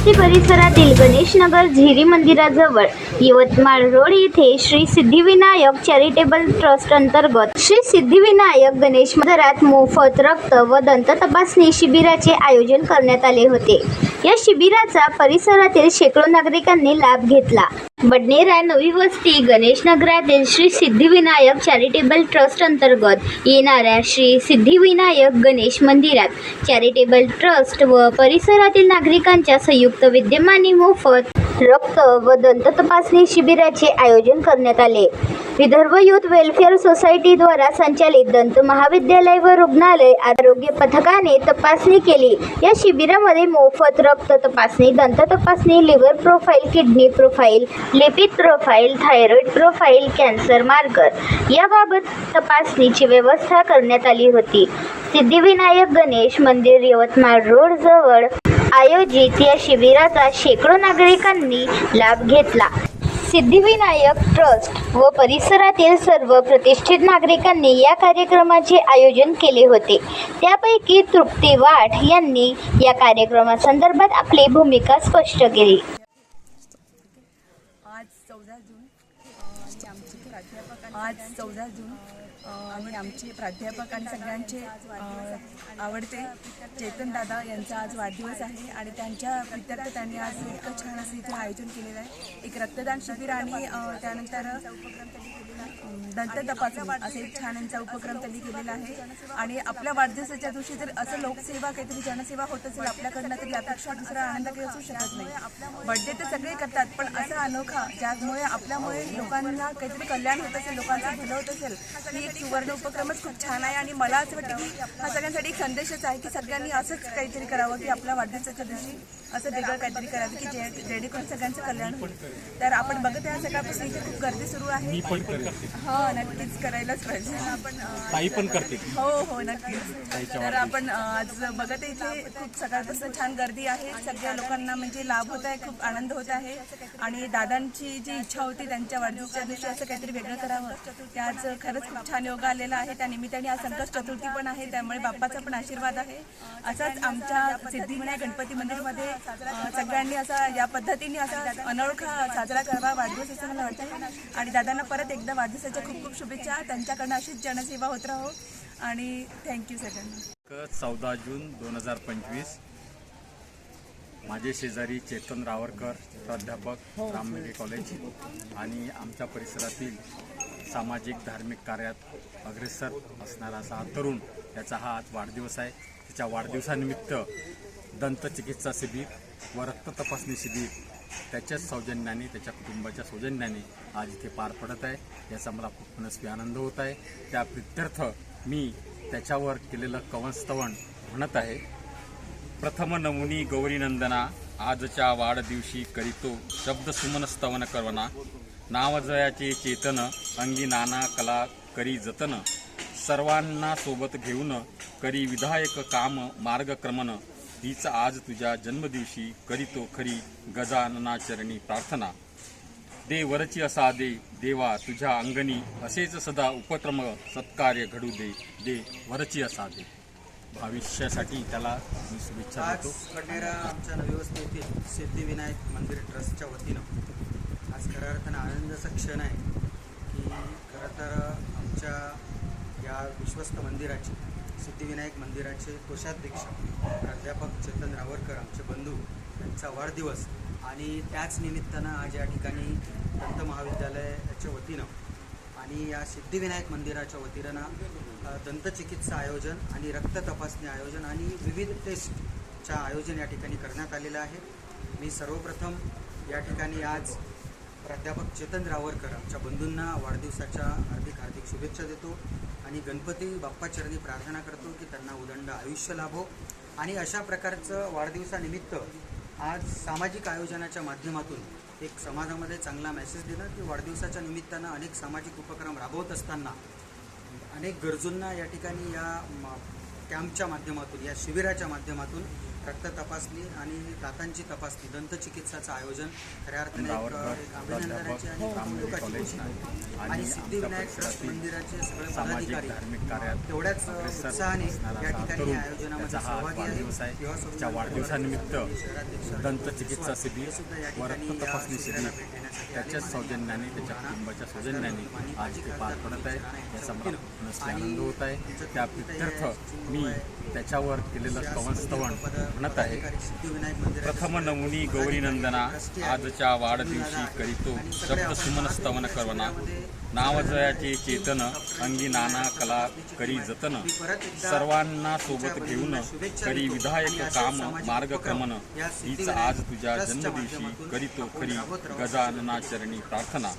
वस्ती परिसरातील गणेशनगर झिरी मंदिराजवळ यवतमाळ रोड येथे श्री सिद्धिविनायक चॅरिटेबल ट्रस्ट अंतर्गत श्री सिद्धिविनायक गणेश मंदिरात मोफत रक्त व दंत तपासणी शिबिराचे आयोजन करण्यात आले होते. या शिबिराचा परिसरातील शेकडो नागरिकांनी लाभ घेतला. बडनेरा नवी वस्ती गणेश नगरातील श्री सिद्धिविनायक चॅरिटेबल ट्रस्ट अंतर्गत येणाऱ्या श्री सिद्धिविनायक गणेश मंदिरात चॅरिटेबल ट्रस्ट व परिसरातील नागरिकांच्या संयुक्त विद्यमाने मोफत रक्त व दंत तपासणी शिबिराचे आयोजन करण्यात आले. विदर्भ युथ वेलफेअर सोसायटीद्वारा संचालित दंत महाविद्यालय व रुग्णालय आरोग्य पथकाने तपासणी केली या शिबिरामध्ये मोफत रक्त तपासणी दंत तपासणी liver profile kidney profile lipid profile thyroid profile cancer marker याबाबत तपासणीची व्यवस्था करण्यात आली होती. सिद्धिविनायक गणेश मंदिर यवतमाळ रोड जवळ आयोजित या शिबिराचा शेकडो नागरिकांनी लाभ घेतला. सिद्धिविनायक ट्रस्ट व परिसरातील सर्व प्रतिष्ठित नागरिकांनी या कार्यक्रमाचे आयोजन केले होते. त्यापैकी तृप्ती वाठ यांनी या कार्यक्रमासंदर्भात आपली भूमिका स्पष्ट केली. चौदा जून आज चौदा जून. आणि आमचे प्राध्यापक आणि सगळ्यांचे आवडते चेतन दादा यांचा आज वाढदिवस आहे आणि त्यांच्या प्रित्यर्थ त्यांनी आज इतकं छान असं इथे आयोजन केलेलं आहे. एक रक्तदान शिबिर आणि त्यानंतर दंत तपासणी असे एक छान यांचा उपक्रम त्यांनी केलेला आहे. आणि आपल्या वाढदिवसाच्या दिवशी जर असं लोकसेवा काहीतरी जनसेवा होत असेल आपल्याकडनं तरी यापेक्षा दुसरा आनंद काही असू शकत नाही. बर्थडे तर सगळे करतात पण असा अनोखा ज्यामुळे आपल्यामुळे लोकांना काहीतरी कल्याण होत असेल लोकांचं भलं होत असेल ही सुवर्ण उपक्रमच खूप छान आहे आणि मला असं वाटतं की हा सगळ्यांसाठी एक संदेशच आहे की सगळ्यांनी असंच काहीतरी करावं की आपल्या वाढदिवसाच्या दिवशी असं वेगळं काहीतरी करावं की जे जेणेकरून सगळ्यांचं कल्याण होईल. तर आपण बघत आहे सकाळपासून इथे खूप गर्दी सुरू आहे. हो नक्कीच करायलाच पाहिजे. आपण हो हो नक्कीच. तर आपण आज बघत आहे इथे खूप सकाळपासून छान गर्दी आहे. सगळ्या लोकांना म्हणजे लाभ होत आहे खूप आनंद होत आहे. आणि दादांची जी इच्छा होती त्यांच्या वाढदिवसाच्या दिवशी असं काहीतरी वेगळं करावं ते आज खरंच खूप छान योगा आलेला आहे. त्या निमित्ताने आज संकष्ट चतुर्थी पण आहे. त्यामुळे बाप्पाचा पण आशीर्वाद आहे. असाच आमच्या सिद्धिविनायक गणपती मंदिरमध्ये सगळ्यांनी असा या पद्धतीने असा अनोळखा साजरा करावा वाढदिवस असं मला वाटतं आणि दादांना परत एकदा वाढदिवसाच्या खूप खूप शुभेच्छा. त्यांच्याकडनं अशीच जनसेवा होत राहो. आणि थँक्यू सगळ्यांना. चौदा जून दोन हजार पंचवीस माझे शेजारी चेतन रावरकर प्राध्यापक राममेघे कॉलेज आणि आमच्या परिसरातील सामाजिक धार्मिक कार्यात अग्रेसर असणारा असा हा तरुण याचा हा आज वाढदिवस आहे. त्याच्या वाढदिवसानिमित्त दंतचिकित्सा शिबिर व रक्त तपासणी शिबिर त्याच्याच सौजन्याने त्याच्या कुटुंबाच्या सौजन्याने आज इथे पार पडत आहे. याचा मला खूप मनस्वी आनंद होत आहे. त्या प्रित्यर्थ मी त्याच्यावर केलेलं कवनस्तवण म्हणत आहे. प्रथम नमुनी गौरीनंदना आजच्या वाढदिवशी करीतो शब्द सुमन स्तवन करवना. नावजयाचे चेतन अंगी नाना कला करी जतन सर्वांना सोबत घेऊन करी विधायक काम मार्गक्रमण हीच आज तुझ्या जन्मदिवशी करीतो खरी गजाननाचरणी प्रार्थना. दे वरची असा दे देवा तुझ्या अंगणी असेच सदा उपक्रम सत्कार्य घडू दे दे वरची असा दे. भविष्यासाठी त्याला मी शुभेच्छा आज देतो आमच्या नवी सिद्धिविनायक मंदिर ट्रस्टच्या वतीनं आनंदाचा क्षण आहे की खरं तर आमच्या या विश्वस्त मंदिराचे सिद्धिविनायक मंदिराचे कोषाध्यक्ष प्राध्यापक चेतन रावरकर आमचे बंधू यांचा वाढदिवस आणि त्याच निमित्तानं आज या ठिकाणी दंत महाविद्यालयाच्या वतीनं आणि या सिद्धिविनायक मंदिराच्या वतीनं दंतचिकित्सा आयोजन आणि रक्त तपासणी आयोजन आणि विविध टेस्टच्या आयोजन या ठिकाणी करण्यात आलेलं आहे. मी सर्वप्रथम या ठिकाणी आज प्राध्यापक चेतन रावरकर आमच्या बंधूंना वाढदिवसाच्या हार्दिक हार्दिक शुभेच्छा देतो आणि गणपती बाप्पाचरणी प्रार्थना करतो की त्यांना उदंड आयुष्य लाभो. आणि अशा प्रकारचं वाढदिवसानिमित्त आज सामाजिक आयोजनाच्या माध्यमातून एक समाजामध्ये चांगला मेसेज देणं की वाढदिवसाच्या निमित्तानं अनेक सामाजिक उपक्रम राबवत असताना अनेक गरजूंना या ठिकाणी या म- कॅम्पच्या माध्यमातून या शिबिराच्या माध्यमातून रक्त तपासणी आणि दातांची तपासणी दंतचिकित्साचं आयोजन खऱ्या अर्थाने अभिनंदनाची आणि कौतुकाची गोष्ट आहे. सिद्धिविनायक ट्रस्ट मंदिराचे सगळे सामाजिक पदाधिकारी तेवढ्याच उत्साहाने या ठिकाणी या आयोजनामध्ये सहभागी आहे. वाढदिवसानिमित्त दंतचिकित्सा शिबिर सुद्धा या ठिकाणी रक्त या तपासणी शिबिराला शिबिर भेट देण्यासाठी त्याच्याच सौजन्याने त्याच्या कुटुंबाच्या सौजन्याने आज ते पार पडत आहे. याचा मला आनंद होत आहे. त्या प्रित्यर्थ मी त्याच्यावर केलेलं कवनस्तवण म्हणत आहे. प्रथम नमुनी गौरीनंदना आजच्या वाढदिवशी करीतो सप्तसुमन स्तवन करवना. नावजयाचे चेतन अंगी नाना कला करी जतन. सर्वांना सोबत घेऊन करी विधायक काम मार्गक्रमण हीच आज तुझ्या जन्मदिवशी करीतो खरी गजाननाचरणी प्रार्थना.